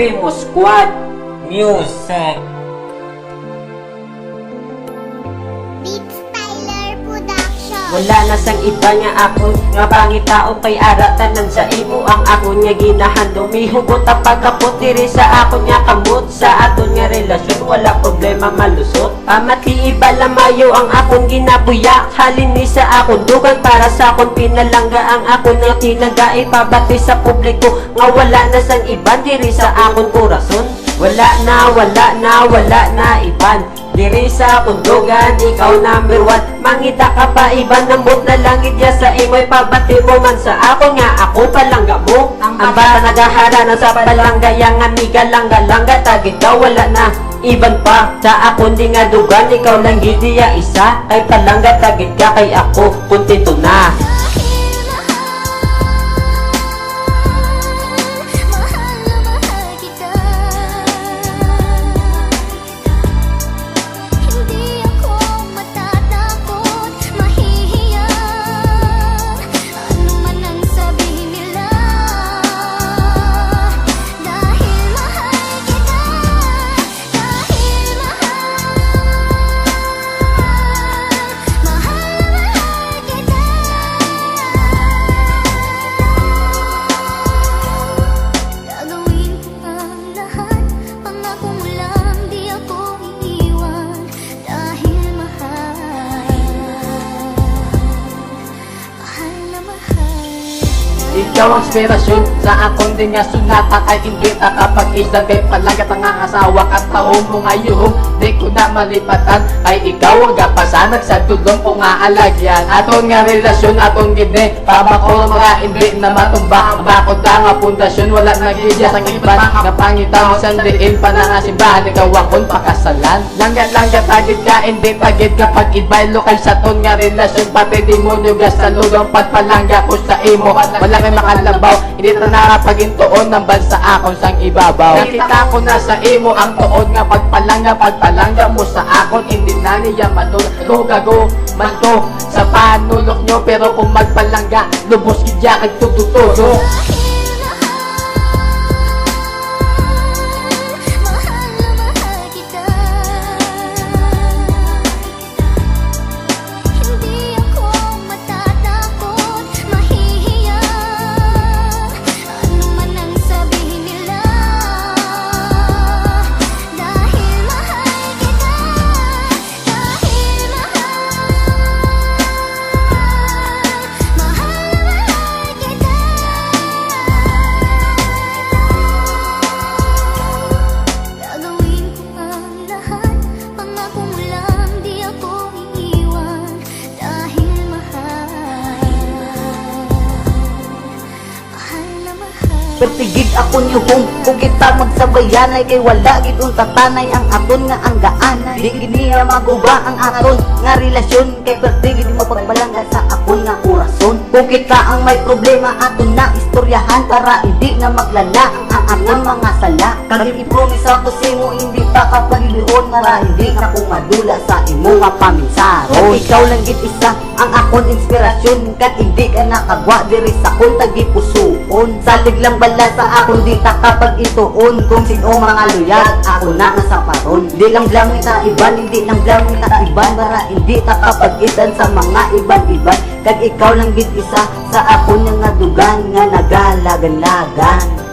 Famous Squad! Music Wala na sang iba nga ako. Nga pangitao kay aratanan sa imo Ang ako nga ginahandong Mihugot ang pagkapot diri sa ako nga kamot. Sa aton nga relasyon Wala problema malusot. Pamati iba lamayo ang akong ginabuyak Halin ni sa akong dugan Para sa akong pinalangga. Ang ako nga tinaga Ipabati sa publiko. Nga wala na sang iban Diri sa akong korason Wala na, wala na, wala na iban Diri sa ikaw number one. Mangita ka pa, iba nambot na langit ya sa imoy Pabati mo man sa ako nga, ako palangga mo. Ang bata nagahara na sa palangga Yang amiga langga, langga tagit wala na. Iban pa, sa ako di nga dugan Ikaw lang gidi ya isa Kay palangga tagit ka, kay ako Kuntito na Ikaw ang inspirasyon sa akong din nga sunata Kay hindi ta kapag isdan kay palagat ang asawa At taong mo ngayon. Di ko na malipatan Ay ikaw ang gapasanag sa tulong ko nga alagyan. Aton nga relasyon atong gini Pama ko mga hindi na matumba. Ang bakod na nga pundasyon wala nagigya sa iban Nga pangitan sa diin pa na nga simbahan Ikaw akong pakasalan. Langga-langga tagit ka hindi tagit kapag ibay lokal sa ton nga relasyon. Pati di mo nyugas sa lulong pagpalangga ko sa imo. Wala kay makalabaw. Hindi na nakapagintuon ng bansa akong sang ibabaw. Nakita ko na sa imo ang tuod nga pagpalangga Pagpalangga mo sa akon. Hindi na niya matulog Gago man to sa panulok nyo Pero kung magpalangga Lubos kidya kag tututudo Pertigid ako ni Hong Kung kita magsabayan ay kay wala gid unta tanay ang aton nga ang gaanay Di niya maguba ang aton nga relasyon. Kay pertigid mo pagbalangga sa akon nga orason. Kung kita ang may problema aton na istoryahan Para hindi na maglala. ang aton mga sala Kag i-promise ako sa imo hindi pa ka pagilion Para hindi ka ko madula sa imo nga paminsaron Kag ikaw lang gid isa ang akon inspirasyon Kag hindi ka nakagwa diri sa akong tagipusoon Salig lang bala sa akong di ta kapag ituon Kung sino mga luyag ako na nga sa paron. Di lang blang ta iban, hindi lang blang ta iban Para hindi ta kapag-itan sa mga iban-iban. Kag ikaw lang gid isa sa ako nga dugan nga nagalagan-lagan